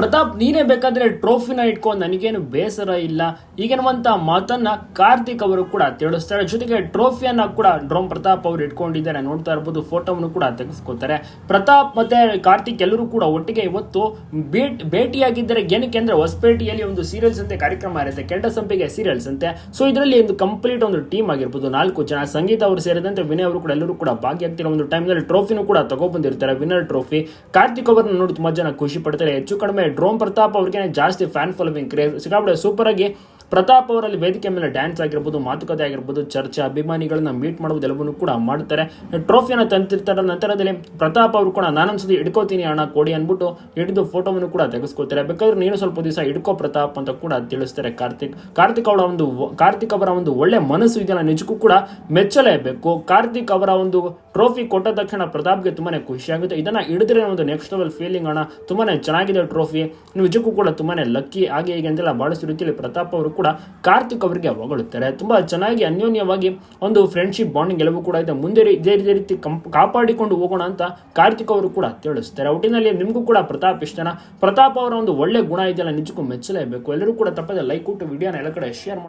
ಪ್ರತಾಪ್, ನೀನೇ ಬೇಕಾದ್ರೆ ಟ್ರೋಫಿನ ಇಟ್ಕೊ, ನನಗೇನು ಬೇಸರ ಇಲ್ಲ. ಈಗೆನ್ನುವಂತ ಮಾತನ್ನ ಕಾರ್ತಿಕ್ ಅವರು ಕೂಡ ತಿಳಿಸ್ತಾರೆ. ಜೊತೆಗೆ ಟ್ರೋಫಿಯನ್ನ ಕೂಡ ಡ್ರೋಮ್ ಪ್ರತಾಪ್ ಅವರು ಇಟ್ಕೊಂಡಿದ್ದಾರೆ. ನೋಡ್ತಾ ಇರ್ಬೋದು, ಫೋಟೋವನ್ನು ಕೂಡ ತೆಗೆಸ್ಕೊತಾರೆ. ಪ್ರತಾಪ್ ಮತ್ತೆ ಕಾರ್ತಿಕ್ ಎಲ್ಲರೂ ಕೂಡ ಒಟ್ಟಿಗೆ ಇವತ್ತು ಭೇಟ್, ಭೇಟಿಯಾಗಿದ್ದರೆ. ಏನಕ್ಕೆ ಅಂದ್ರೆ ಹೊಸಪೇಟೆಯಲ್ಲಿ ಒಂದು ಸೀರಿಯಲ್ಸ್ ಅಂತೆ, ಕಾರ್ಯಕ್ರಮ ಇರುತ್ತೆ. ಕೆಂಡ ಸಂಪಿಗೆ ಸೀರಿಯಲ್ಸ್ ಅಂತೆ. ಸೊ ಇದರಲ್ಲಿ ಒಂದು ಕಂಪ್ಲೀಟ್ ಒಂದು ಟೀಮ್ ಆಗಿರ್ಬೋದು, ನಾಲ್ಕು ಜನ. ಸಂಗೀತ ಅವರು ಸೇರಿದಂತೆ ವಿನಯ್ ಅವರು ಕೂಡ ಎಲ್ಲರೂ ಕೂಡ ಭಾಗಿಯಾಗ್ತಿರೋ ಒಂದು ಟೈಮ್ನಲ್ಲಿ ಟ್ರೋಫಿನೂ ಕೂಡ ತಗೊಬಂದಿರ್ತಾರೆ ವಿನ್ನರ್ ಟ್ರೋಫಿ ಕಾರ್ತಿಕ್ ಅವರನ್ನ ನೋಡಿ ತುಂಬಾ ಜನ ಖುಷಿ ಪಡ್ತಾರೆ. ಹೆಚ್ಚು ಕಡಿಮೆ ಡ್ರೋಮ್ ಪ್ರತಾಪ್ ಅವ್ರಿಗೆ ಜಾಸ್ತಿ ಫ್ಯಾನ್ ಫಾಲೋವಿಂಗ್ ಕ್ರೇಜ್ ಸಿಕ್ಕಾಪಟ್ಟೆ ಸೂಪರ್ ಆಗಿ ಪ್ರತಾಪ್ ಅವರಲ್ಲಿ ವೇದಿಕೆ ಮೇಲೆ ಡ್ಯಾನ್ಸ್ ಆಗಿರ್ಬೋದು, ಮಾತುಕತೆ ಆಗಿರ್ಬೋದು, ಚರ್ಚೆ, ಅಭಿಮಾನಿಗಳನ್ನ ಮೀಟ್ ಮಾಡುವುದು ಎಲ್ಲವನ್ನೂ ಕೂಡ ಮಾಡ್ತಾರೆ. ಟ್ರೋಫಿಯನ್ನು ತಂತಿರ್ತಾರೆ. ನಂತರದಲ್ಲಿ ಪ್ರತಾಪ್ ಅವರು ಕೂಡ ನಾನೊಂದ್ಸತಿ ಹಿಡ್ಕೋತೀನಿ ಅಣ್ಣ, ಕೊಡಿ ಅಂದ್ಬಿಟ್ಟು ಹಿಡಿದು ಫೋಟೋವನ್ನು ಕೂಡ ತೆಗೆಸ್ಕೊತಾರೆ ಬೇಕಾದ್ರೆ ನೀನು ಸ್ವಲ್ಪ ದಿವಸ ಹಿಡ್ಕೋ ಪ್ರತಾಪ್ ಅಂತ ಕೂಡ ತಿಳಿಸ್ತಾರೆ ಕಾರ್ತಿಕ್. ಕಾರ್ತಿಕ್ ಅವರ ಒಂದು ಕಾರ್ತಿಕ್ ಅವರ ಒಂದು ಒಳ್ಳೆ ಮನಸ್ಸು ಇದೆಯಲ್ಲ, ನಿಜಕ್ಕೂ ಕೂಡ ಮೆಚ್ಚಲೇಬೇಕು. ಕಾರ್ತಿಕ್ ಅವರ ಒಂದು ಟ್ರೋಫಿ ಕೊಟ್ಟ ತಕ್ಷಣ ಪ್ರತಾಪ್ಗೆ ತುಂಬಾನೇ ಖುಷಿಯಾಗುತ್ತೆ ಇದನ್ನ ಹಿಡಿದ್ರೆ ಒಂದು ನೆಕ್ಸ್ಟ್ ಲೆವೆಲ್ ಫೀಲಿಂಗ್ ಅಣ್ಣ. ತುಂಬಾನೇ ಚೆನ್ನಾಗಿದೆ ಟ್ರೋಫಿ ನಿಜಕ್ಕೂ ಕೂಡ ತುಂಬಾನೇ ಲಕ್ಕಿ ಹಾಗೆ ಹೀಗೆ ಅಂತೆಲ್ಲ ಬಹಳಷ್ಟು ರೀತಿಯಲ್ಲಿ ಪ್ರತಾಪ್ ಅವರು ಕೂಡ ಕಾರ್ತಿಕ್ ಅವರಿಗೆ ಹೊಗಳುತ್ತಾರೆ. ತುಂಬಾ ಚೆನ್ನಾಗಿ ಅನ್ಯೋನ್ಯವಾಗಿ ಒಂದು ಫ್ರೆಂಡ್ಶಿಪ್ ಬಾಂಡಿಂಗ್ ಎಲ್ಲವೂ ಕೂಡ ಇದೆ. ಮುಂದೆ ಇದೇ ಇದೇ ರೀತಿ ಕಂಪ್ ಕಾಪಾಡಿಕೊಂಡು ಹೋಗೋಣ ಅಂತ ಕಾರ್ತಿಕ್ ಅವರು ಕೂಡ ತಿಳಿಸ್ತಾರೆ. ಒಟ್ಟಿನಲ್ಲಿ ನಿಮಗೂ ಕೂಡ ಪ್ರತಾಪ್ ಇಷ್ಟನ. ಪ್ರತಾಪ್ ಅವರ ಒಂದು ಒಳ್ಳೆ ಗುಣ ಇದೆಯಲ್ಲ, ನಿಜಕ್ಕೂ ಮೆಚ್ಚಲೇಬೇಕು. ಎಲ್ಲರೂ ಕೂಡ ತಪ್ಪದೆ ಲೈಕ್ ಕೊಟ್ಟು ವಿಡಿಯೋನ ಎಲ್ಲ ಕಡೆ ಶೇರ್ ಮಾಡಿ